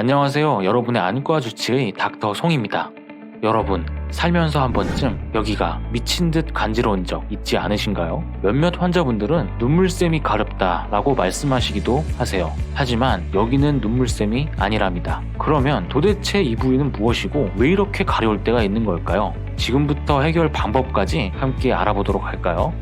안녕하세요. 여러분의 안과 주치의 닥터 송입니다. 여러분, 살면서 한 번쯤 여기가 미친 듯 간지러운 적 있지 않으신가요? 몇몇 환자분들은 눈물샘이 가렵다 라고 말씀하시기도 하세요. 하지만 여기는 눈물샘이 아니랍니다. 그러면 도대체 이 부위는 무엇이고 왜 이렇게 가려울 때가 있는 걸까요? 지금부터 해결 방법까지 함께 알아보도록 할까요?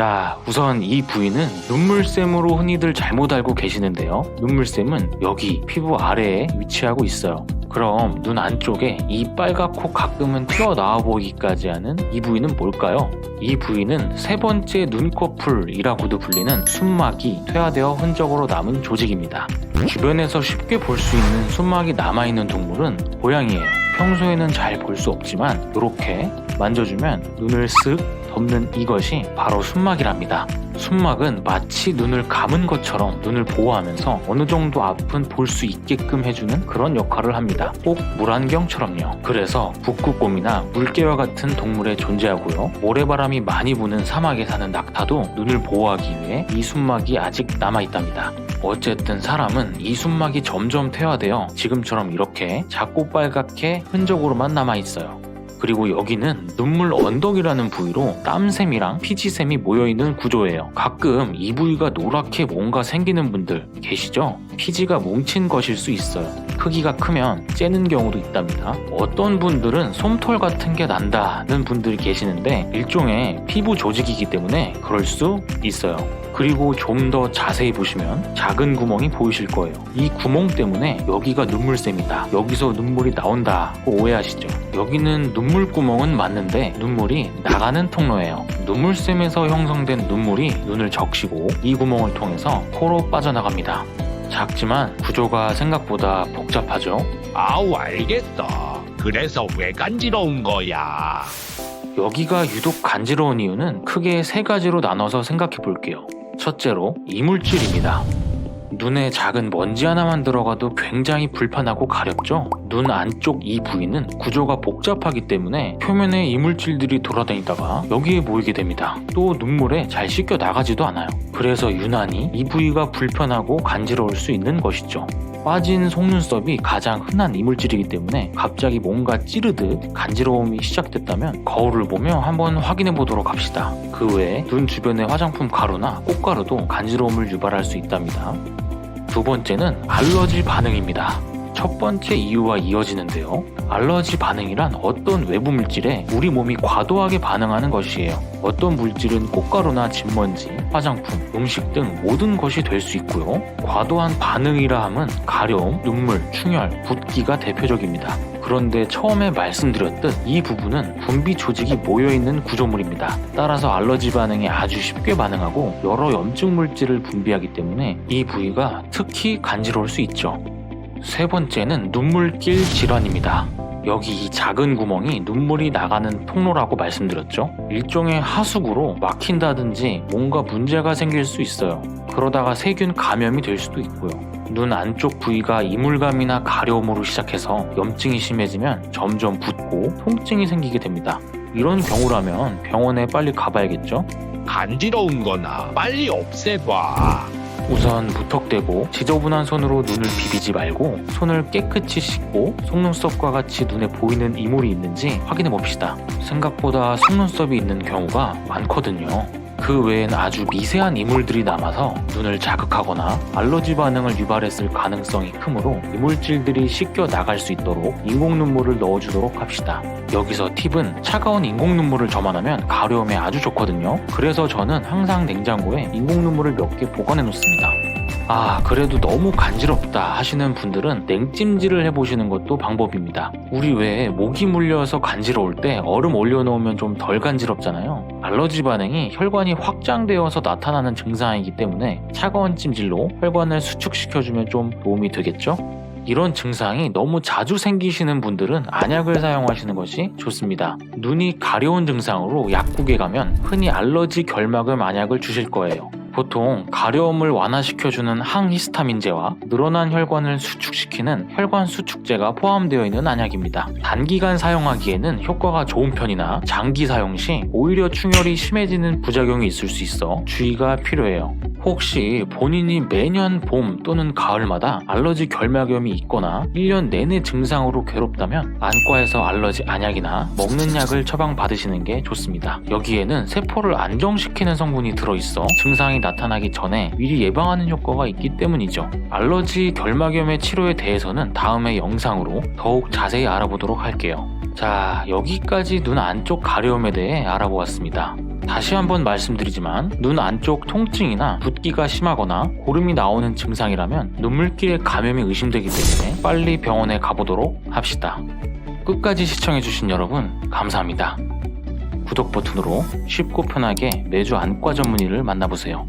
자, 우선 이 부위는 눈물샘으로 흔히들 잘못 알고 계시는데요. 눈물샘은 여기 피부 아래에 위치하고 있어요. 그럼 눈 안쪽에 이 빨갛고 가끔은 튀어나와 보이기까지 하는 이 부위는 뭘까요? 이 부위는 세 번째 눈꺼풀이라고도 불리는 숨막이 퇴화되어 흔적으로 남은 조직입니다. 주변에서 쉽게 볼 수 있는 숨막이 남아있는 동물은 고양이에요. 평소에는 잘 볼 수 없지만 이렇게 만져주면 눈을 쓱 덮는 이것이 바로 숨막이랍니다. 숨막은 마치 눈을 감은 것처럼 눈을 보호하면서 어느 정도 앞은 볼 수 있게끔 해주는 그런 역할을 합니다. 꼭 물안경처럼요. 그래서 북극곰이나 물개와 같은 동물에 존재하고요. 모래바람이 많이 부는 사막에 사는 낙타도 눈을 보호하기 위해 이 숨막이 아직 남아있답니다. 어쨌든 사람은 이 숨막이 점점 퇴화되어 지금처럼 이렇게 작고 빨갛게 흔적으로만 남아있어요. 그리고 여기는 눈물 언덕이라는 부위로 땀샘이랑 피지샘이 모여있는 구조예요. 가끔 이 부위가 노랗게 뭔가 생기는 분들 계시죠? 피지가 뭉친 것일 수 있어요. 크기가 크면 째는 경우도 있답니다. 어떤 분들은 솜털 같은 게 난다는 분들이 계시는데 일종의 피부 조직이기 때문에 그럴 수 있어요. 그리고 좀 더 자세히 보시면 작은 구멍이 보이실 거예요. 이 구멍 때문에 여기가 눈물샘이다. 여기서 눈물이 나온다고 오해하시죠. 여기는 눈물 구멍은 맞는데 눈물이 나가는 통로예요. 눈물샘에서 형성된 눈물이 눈을 적시고 이 구멍을 통해서 코로 빠져나갑니다. 작지만 구조가 생각보다 복잡하죠. 아우 알겠어. 그래서 왜 간지러운 거야? 여기가 유독 간지러운 이유는 크게 세 가지로 나눠서 생각해 볼게요. 첫째로 이물질입니다. 눈에 작은 먼지 하나만 들어가도 굉장히 불편하고 가렵죠? 눈 안쪽 이 부위는 구조가 복잡하기 때문에 표면에 이물질들이 돌아다니다가 여기에 모이게 됩니다. 또 눈물에 잘 씻겨 나가지도 않아요. 그래서 유난히 이 부위가 불편하고 간지러울 수 있는 것이죠. 빠진 속눈썹이 가장 흔한 이물질이기 때문에 갑자기 뭔가 찌르듯 간지러움이 시작됐다면 거울을 보며 한번 확인해 보도록 합시다. 그 외에 눈 주변의 화장품 가루나 꽃가루도 간지러움을 유발할 수 있답니다. 두 번째는 알러지 반응입니다. 첫 번째 이유와 이어지는데요. 알러지 반응이란 어떤 외부 물질에 우리 몸이 과도하게 반응하는 것이에요. 어떤 물질은 꽃가루나 진먼지, 화장품, 음식 등 모든 것이 될 수 있고요. 과도한 반응이라 함은 가려움, 눈물, 충혈, 붓기가 대표적입니다. 그런데 처음에 말씀드렸듯 이 부분은 분비 조직이 모여있는 구조물입니다. 따라서 알러지 반응에 아주 쉽게 반응하고 여러 염증 물질을 분비하기 때문에 이 부위가 특히 간지러울 수 있죠. 세 번째는 눈물길 질환입니다. 여기 이 작은 구멍이 눈물이 나가는 통로라고 말씀드렸죠. 일종의 하수구로 막힌다든지 뭔가 문제가 생길 수 있어요. 그러다가 세균 감염이 될 수도 있고요. 눈 안쪽 부위가 이물감이나 가려움으로 시작해서 염증이 심해지면 점점 붓고 통증이 생기게 됩니다. 이런 경우라면 병원에 빨리 가봐야겠죠? 간지러운 거나 빨리 없애봐. 우선 무턱대고 지저분한 손으로 눈을 비비지 말고 손을 깨끗이 씻고 속눈썹과 같이 눈에 보이는 이물이 있는지 확인해 봅시다. 생각보다 속눈썹이 있는 경우가 많거든요. 그 외엔 아주 미세한 이물들이 남아서 눈을 자극하거나 알러지 반응을 유발했을 가능성이 크므로 이물질들이 씻겨 나갈 수 있도록 인공 눈물을 넣어주도록 합시다. 여기서 팁은 차가운 인공 눈물을 저만하면 가려움에 아주 좋거든요. 그래서 저는 항상 냉장고에 인공 눈물을 몇 개 보관해 놓습니다. 아, 그래도 너무 간지럽다 하시는 분들은 냉찜질을 해보시는 것도 방법입니다. 우리 왜 모기 물려서 간지러울 때 얼음 올려놓으면 좀 덜 간지럽잖아요. 알러지 반응이 혈관이 확장되어서 나타나는 증상이기 때문에 차가운 찜질로 혈관을 수축시켜주면 좀 도움이 되겠죠? 이런 증상이 너무 자주 생기시는 분들은 안약을 사용하시는 것이 좋습니다. 눈이 가려운 증상으로 약국에 가면 흔히 알러지 결막음 안약을 주실 거예요. 보통 가려움을 완화시켜주는 항히스타민제와 늘어난 혈관을 수축시키는 혈관 수축제가 포함되어 있는 안약입니다. 단기간 사용하기에는 효과가 좋은 편이나 장기 사용 시 오히려 충혈이 심해지는 부작용이 있을 수 있어 주의가 필요해요. 혹시 본인이 매년 봄 또는 가을마다 알러지 결막염이 있거나 1년 내내 증상으로 괴롭다면 안과에서 알러지 안약이나 먹는 약을 처방받으시는 게 좋습니다. 여기에는 세포를 안정시키는 성분이 들어있어 증상이 나타나기 전에 미리 예방하는 효과가 있기 때문이죠. 알러지 결막염의 치료에 대해서는 다음의 영상으로 더욱 자세히 알아보도록 할게요. 자, 여기까지 눈 안쪽 가려움에 대해 알아보았습니다. 다시 한번 말씀드리지만 눈 안쪽 통증이나 붓기가 심하거나 고름이 나오는 증상이라면 눈물기의 감염이 의심되기 때문에 빨리 병원에 가보도록 합시다. 끝까지 시청해주신 여러분 감사합니다. 구독 버튼으로 쉽고 편하게 매주 안과 전문의를 만나보세요.